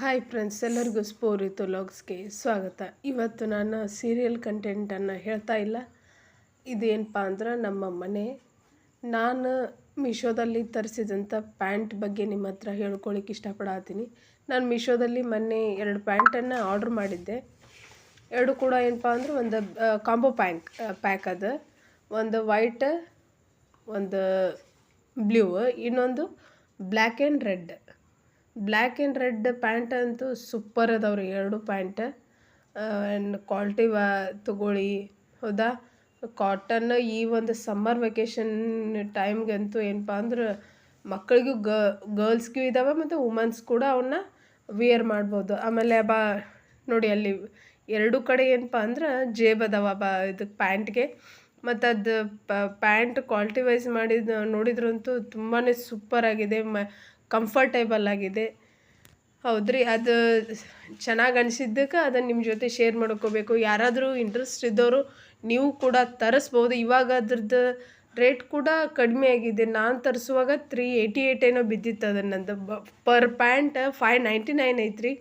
Hi friends, ಎಲ್ಲರಿಗೂ ಸ್ಪೋರಿತು ಲಾಗ್ಸ್ಗೆ ಸ್ವಾಗತ. ಇವತ್ತು ನಾನು ಸೀರಿಯಲ್ ಕಂಟೆಂಟನ್ನು ಹೇಳ್ತಾ ಇಲ್ಲ. ಇದೇನಪ್ಪ ಅಂದ್ರೆ ನಮ್ಮ ಮನೆ. ನಾನು ಮೀಶೋದಲ್ಲಿ ತರಿಸಿದಂಥ ಪ್ಯಾಂಟ್ ಬಗ್ಗೆ ನಿಮ್ಮ ಹತ್ರ ಹೇಳ್ಕೊಳಿಕ್ಕೆ ಇಷ್ಟಪಡತ್ತೀನಿ ನಾನು ಮೀಶೋದಲ್ಲಿ ಮೊನ್ನೆ ಎರಡು ಪ್ಯಾಂಟನ್ನು ಆರ್ಡ್ರ್ ಮಾಡಿದ್ದೆ. ಎರಡು ಕೂಡ ಏನಪ್ಪ ಅಂದ್ರೆ ಒಂದು ಕಾಂಬೋ ಪ್ಯಾಂಕ್ ಪ್ಯಾಕ್ ಅದು. ಒಂದು ವೈಟ್, ಒಂದು ಬ್ಲೂ, ಇನ್ನೊಂದು black and red. Black and red pant ಅಂತೂ ಸೂಪರ್ ಅದಾವ್ರಿ ಎರಡು ಪ್ಯಾಂಟ್. ಆ್ಯಂಡ್ ಕ್ವಾಲ್ಟಿ ವಾ ತಗೊಳ್ಳಿ. ಹೌದಾ? ಕಾಟನ್ ಈ ಒಂದು ಸಮ್ಮರ್ ವೆಕೇಷನ್ ಟೈಮ್ಗಂತೂ ಏನಪ್ಪ ಅಂದ್ರೆ ಮಕ್ಕಳಿಗೂ ಗರ್ಲ್ಸ್ಗೂ ಇದ್ದಾವೆ ಮತ್ತು ವುಮನ್ಸ್ ಕೂಡ ಅವನ್ನ ವಿಯರ್ ಮಾಡ್ಬೋದು. ಆಮೇಲೆ ಬಾ, ನೋಡಿ ಅಲ್ಲಿ ಎರಡು ಕಡೆ ಏನಪ್ಪ ಅಂದ್ರೆ ಜೇಬ್ ಅದಾವ ಬಾ ಇದಕ್ಕೆ ಪ್ಯಾಂಟ್ಗೆ ಮತ್ತು ಅದು ಪ್ಯಾಂಟ್ ಕ್ವಾಲಿಟಿ ವೈಸ್ ಮಾಡಿದ, ನೋಡಿದ್ರಂತೂ ತುಂಬಾ ಸೂಪರ್ ಆಗಿದೆ. ಮ ಕಂಫರ್ಟೇಬಲ್ ಆಗಿದೆ. ಹೌದ್ರಿ? ಅದು ಚೆನ್ನಾಗಿ ಅನಿಸಿದ್ದಕ್ಕೆ ಅದನ್ನು ನಿಮ್ಮ ಜೊತೆ ಶೇರ್ ಮಾಡ್ಕೋಬೇಕು. ಯಾರಾದರೂ ಇಂಟ್ರೆಸ್ಟ್ ಇದ್ದವರು ನೀವು ಕೂಡ ತರಿಸ್ಬೋದು. ಇವಾಗ ಅದ್ರದ್ದು ರೇಟ್ ಕೂಡ ಕಡಿಮೆ ಆಗಿದೆ. ನಾನು ತರಿಸುವಾಗ ತ್ರೀ ಏಯ್ಟಿ ಏಯ್ಟ್ ಏನೋ ಬಿದ್ದಿತ್ತು ಅದನ್ನಂದು ಬ per pant five ninety nine ಐತ್ರಿ.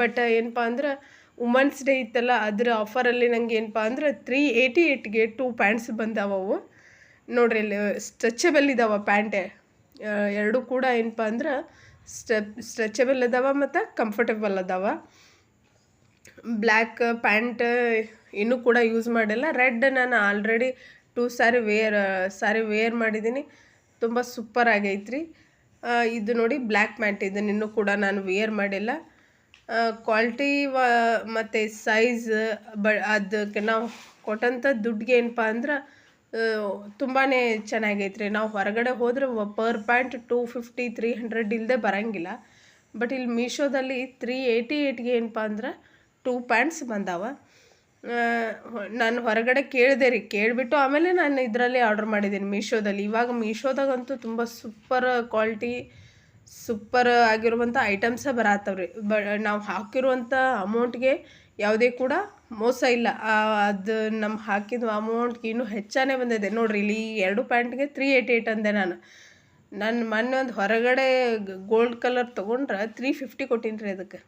ಬಟ್ ಏನಪ್ಪ ಅಂದ್ರೆ ವುಮನ್ಸ್ ಡೇ ಇತ್ತಲ್ಲ, ಅದ್ರ ಆಫರಲ್ಲಿ ನನಗೆ ಏನಪ್ಪ ಅಂದ್ರೆ ತ್ರೀ ಏಯ್ಟಿ ಏಯ್ಟ್ಗೆ ಟೂ ಪ್ಯಾಂಟ್ಸ್ ಬಂದಾವವು. ನೋಡ್ರಿ ಇಲ್ಲಿ ಸ್ಟ್ರೆಚಬಲ್ ಇದಾವೆ ಪ್ಯಾಂಟೆ ಎರಡು ಕೂಡ ಏನಪ್ಪ ಅಂದ್ರೆ ಸ್ಟೆಪ್ ಸ್ಟ್ರೆಚಬಲ್ ಅದಾವ ಮತ್ತು ಕಂಫರ್ಟೇಬಲ್ ಅದಾವ. ಬ್ಲ್ಯಾಕ್ ಪ್ಯಾಂಟ್ ಇನ್ನೂ ಕೂಡ ಯೂಸ್ ಮಾಡಿಲ್ಲ. ರೆಡ್ ನಾನು ಆಲ್ರೆಡಿ ಟೂ ಸಾರಿ ವೇರ್ ಸಾರಿ ವೇರ್ ಮಾಡಿದ್ದೀನಿ ತುಂಬ ಸೂಪರ್ ಆಗೈತ್ರಿ. ಇದು ನೋಡಿ ಬ್ಲ್ಯಾಕ್ ಪ್ಯಾಂಟ್ ಇದನ್ನು ಇನ್ನೂ ಕೂಡ ನಾನು ವೇರ್ ಮಾಡಿಲ್ಲ. ಕ್ವಾಲಿಟಿ ವ, ಮತ್ತು ಸೈಜ್ ಬ, ಅದಕ್ಕೆ ನಾವು ಕೊಟ್ಟಂಥ ದುಡ್ಡಿಗೆ ಏನಪ್ಪ ಅಂದ್ರೆ ತುಂಬಾ ಚೆನ್ನಾಗೈತೆ ರೀ ನಾವು ಹೊರಗಡೆ ಹೋದರೆ per pant two fifty three hundred ಇಲ್ಲದೆ ಬರೋಂಗಿಲ್ಲ. ಬಟ್ ಇಲ್ಲಿ ಮೀಶೋದಲ್ಲಿ ತ್ರೀ ಏಯ್ಟಿ ಏಯ್ಟ್ಗೆ ಏನಪ್ಪ ಅಂದ್ರೆ ಟೂ ಪ್ಯಾಂಟ್ಸ್ ಬಂದಾವ. ನಾನು ಹೊರಗಡೆ ಕೇಳಿದೆ ರೀ. ಕೇಳಿಬಿಟ್ಟು ಆಮೇಲೆ ನಾನು ಇದರಲ್ಲಿ ಆರ್ಡ್ರ್ ಮಾಡಿದ್ದೀನಿ ಮೀಶೋದಲ್ಲಿ ಇವಾಗ ಮೀಶೋದಾಗಂತೂ ತುಂಬ ಸೂಪರ್ ಕ್ವಾಲಿಟಿ ಸೂಪರ್ ಆಗಿರುವಂಥ ಐಟಮ್ಸ ಬರತ್ತವ್ರಿ ಬ, ನಾವು ಹಾಕಿರುವಂಥ ಅಮೌಂಟ್ಗೆ ಯಾವುದೇ ಕೂಡ ಮೋಸ ಇಲ್ಲ. ಅದು ನಮ್ಮ ಹಾಕಿದ ಅಮೌಂಟ್ಗೆ ಇನ್ನೂ ಹೆಚ್ಚಾನೇ ಬಂದಿದೆ. ನೋಡಿರಿ, ಇಲ್ಲಿ ಎರಡು ಪ್ಯಾಂಟ್ಗೆ ತ್ರೀ ಏಯ್ಟಿ ಏಯ್ಟ್ ಅಂದೆ ನಾನು. ನನ್ನ ಮೊನ್ನೆ ಒಂದು ಹೊರಗಡೆ ಗೋಲ್ಡ್ ಕಲರ್ ತೊಗೊಂಡ್ರೆ ತ್ರೀ ಫಿಫ್ಟಿ ಕೊಟ್ಟಿನಿ ರೀ ಅದಕ್ಕೆ.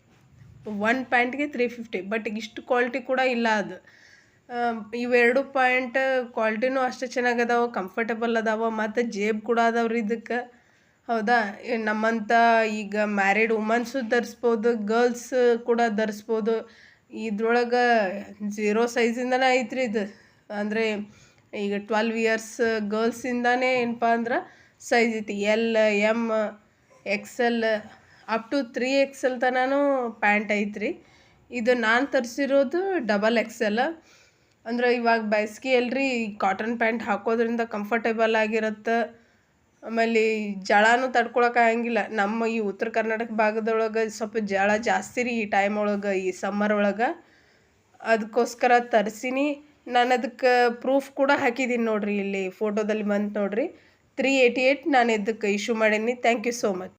ಒನ್ ಪ್ಯಾಂಟ್ಗೆ ತ್ರೀ ಫಿಫ್ಟಿ ಬಟ್ ಇಷ್ಟು ಕ್ವಾಲಿಟಿ ಕೂಡ ಇಲ್ಲ ಅದು. ಇವೆರಡು ಪ್ಯಾಂಟ್ ಕ್ವಾಲಿಟಿನೂ ಅಷ್ಟು ಚೆನ್ನಾಗದಾವ ಕಂಫರ್ಟಬಲ್ ಅದಾವ, ಮತ್ತು ಜೇಬ್ ಕೂಡ ಅದಾವ್ರಿ ಇದಕ್ಕೆ. ಹೌದಾ? ನಮ್ಮಂಥ ಈಗ ಮ್ಯಾರಿಡ್ ವುಮನ್ಸು ಧರಿಸ್ಬೋದು ಗರ್ಲ್ಸ್ ಕೂಡ ಧರಿಸ್ಬೋದು. ಇದ್ರೊಳಗೆ ಝೀರೋ ಸೈಜಿಂದನೇ ಐತ್ರಿ ಇದು. ಅಂದರೆ ಈಗ ಟ್ವೆಲ್ವ್ ಇಯರ್ಸ್ ಗರ್ಲ್ಸಿಂದಾನೇ ಏನಪ್ಪ ಅಂದ್ರೆ ಸೈಜ್ ಐತಿ. L M XL up to three XL ತನೂ pant ಐತ್ರಿ. ಇದು ನಾನು ತರಿಸಿರೋದು ಡಬಲ್ ಎಕ್ಸೆಲ್ ಅಂದ್ರೆ ಇವಾಗ ಬೇಸ್ಗೆ ಅಲ್ರಿ ಕಾಟನ್ ಪ್ಯಾಂಟ್ ಹಾಕೋದ್ರಿಂದ ಕಂಫರ್ಟೇಬಲ್ ಆಗಿರುತ್ತೆ. ಆಮೇಲೆ ಜಳನೂ ತಡ್ಕೊಳಕ್ಕಾಗಂಗಿಲ್ಲ ನಮ್ಮ ಈ ಉತ್ತರ ಕರ್ನಾಟಕ ಭಾಗದೊಳಗೆ ಸ್ವಲ್ಪ ಜಳ ಜಾಸ್ತಿ ರೀ ಈ ಟೈಮ್ ಒಳಗೆ, ಈ ಸಮ್ಮರ್ ಒಳಗೆ. ಅದಕ್ಕೋಸ್ಕರ ತರಿಸೀನಿ. ನಾನು ಅದಕ್ಕೆ ಪ್ರೂಫ್ ಕೂಡ ಹಾಕಿದ್ದೀನಿ ನೋಡಿರಿ ಇಲ್ಲಿ ಫೋಟೋದಲ್ಲಿ ಬಂತು ನೋಡಿರಿ. ತ್ರೀ ಏಯ್ಟಿ ಏಯ್ಟ್ ನಾನು ಇದಕ್ಕೆ ಇಶ್ಯೂ ಮಾಡೀನಿ. Thank you so much